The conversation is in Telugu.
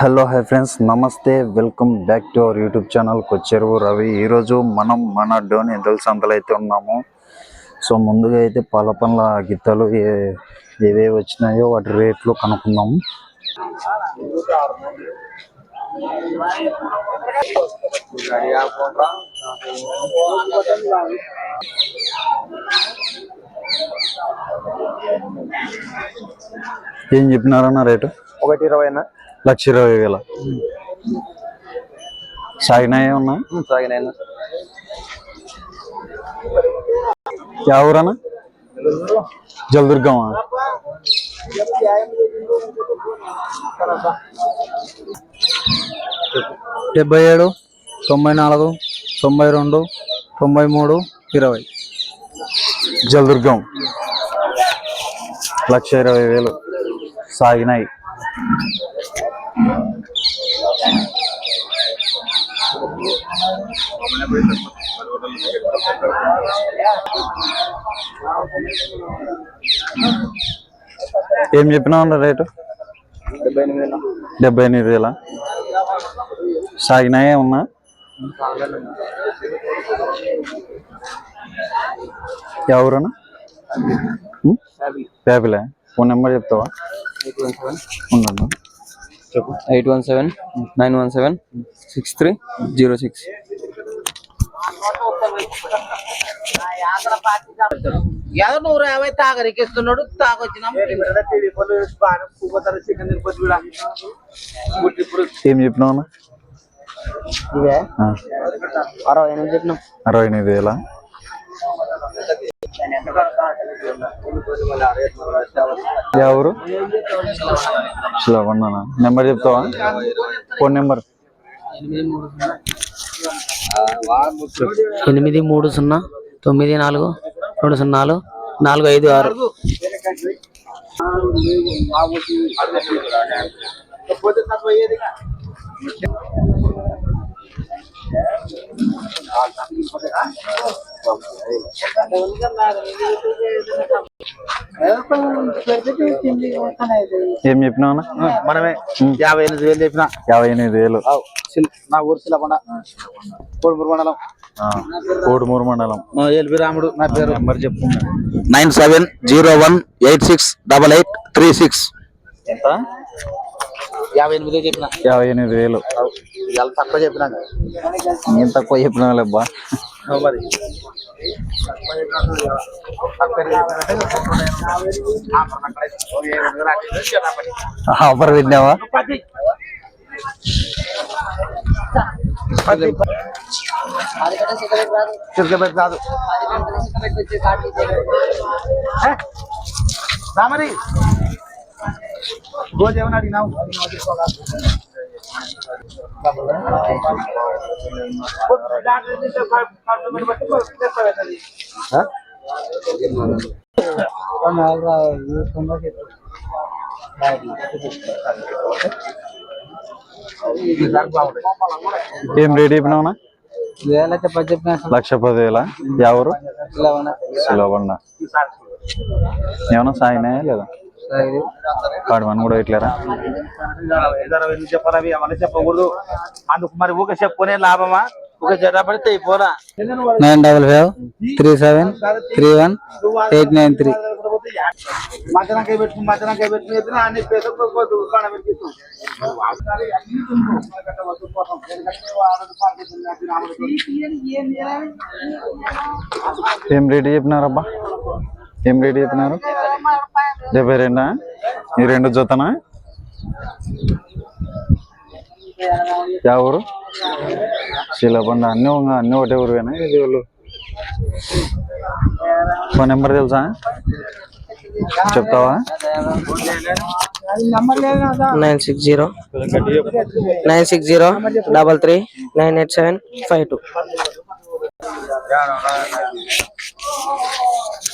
హలో హై ఫ్రెండ్స్ నమస్తే welcome back to our YouTube channel Kocheruvu Ravi. ఈరోజు మనం మన డోని ఎద్దుల సంతలో అయితే ఉన్నాము. సో ముందుగా అయితే పాల పండ్ల గిత్తలు ఏ ఏవేవి వచ్చినాయో వాటి రేట్లు కనుక్కుందాము ఏం చెప్పినారన్న రేటు? ఒకటి ఇరవై అన్న. లక్ష ఇరవై వేల. సాగినాయే ఉన్నాయి సాగినాయన్న ఎవరన్నా జలదుర్గమా? డెబ్బై ఏడు తొంభై నాలుగు తొంభై రెండు తొంభై మూడు ఇరవై. జలదుర్గం. లక్ష ఇరవై వేలు సాగినాయి. ఏం చెప్పినా చెప్పినావు రేటు? డెబ్బై ఎనిమిది డెబ్బై ఎనిమిది వేల? సాగినాయే ఉన్నా ఎవరన్నా? పేపలే ఫోన్ నెంబర్ చెప్తావా? ఉండండి eight one seven nine one seven six three zero six. నూరు యాభై తాగరికిస్తున్నాడు తాగొచ్చినాం. ఏం చెప్పినావు అరవై ఎనిమిది చెప్పినాం. అరవై ఎనిమిది వేల? ఎవరు? శిలవన్నా నెంబర్ చెప్తావా? Phone number. ఎనిమిది మూడు సున్నా తొమ్మిది నాలుగు రెండు సున్నాలు నాలుగు ఐదు ఆరు. ఏం చెప్పినావు అన్న? మనమే. యాభై ఎనిమిది వేలు చెప్పిన. యాభై ఎనిమిది వేలు. నా ఊరు శిలపండ కోడుమూరు మండలం. కోడుమూరు మండలం. ఎల్బి రాముడు నా పేరు. నెంబర్ చెప్పు nine seven zero one eight six double eight three six. ఎంత? యాభై ఎనిమిది చెప్పిన. యాభై ఎనిమిది వేలు. ఇవాళ తక్కువ చెప్పిన నేను తక్కువ చెప్పినా లేబ్బా. మరి. ఆఫర్ పెట్టినావా? కాదు. రామరి రోజు ఏమని అడిగినావు? ఏం రేట్ చెప్పినావునా లక్ష పది వేల ఎవరు శిలబండ ఏమన్నా సాగినాయా లేదా? కాడు మనం కూడా ఇట్లేరా చెప్పరావి చెప్పకూడదు అందుకు మరి ఊక చెప్పుకునే లాభమా ఊక జడపడితే అయిపోరా nine double five three seven three one eight nine three. మధ్యాహ్నం పెట్టుకుని మధ్యాహ్నం పెట్టుకుని అన్ని పేదలు ఏం రెడీ చెప్పినారబ్బా? ఏం రెడీ చెప్పినారు? డెబ్బై రెండా ఈ రెండు జతనా? యా ఊరు? శీలబండ. అన్ని అన్ని ఒకటే ఊరువేనా? ఇది వాళ్ళు ఫోన్ నెంబర్ తెలుసా? చెప్తావా? Nine six zero. Nine six zero double three nine eight seven five two.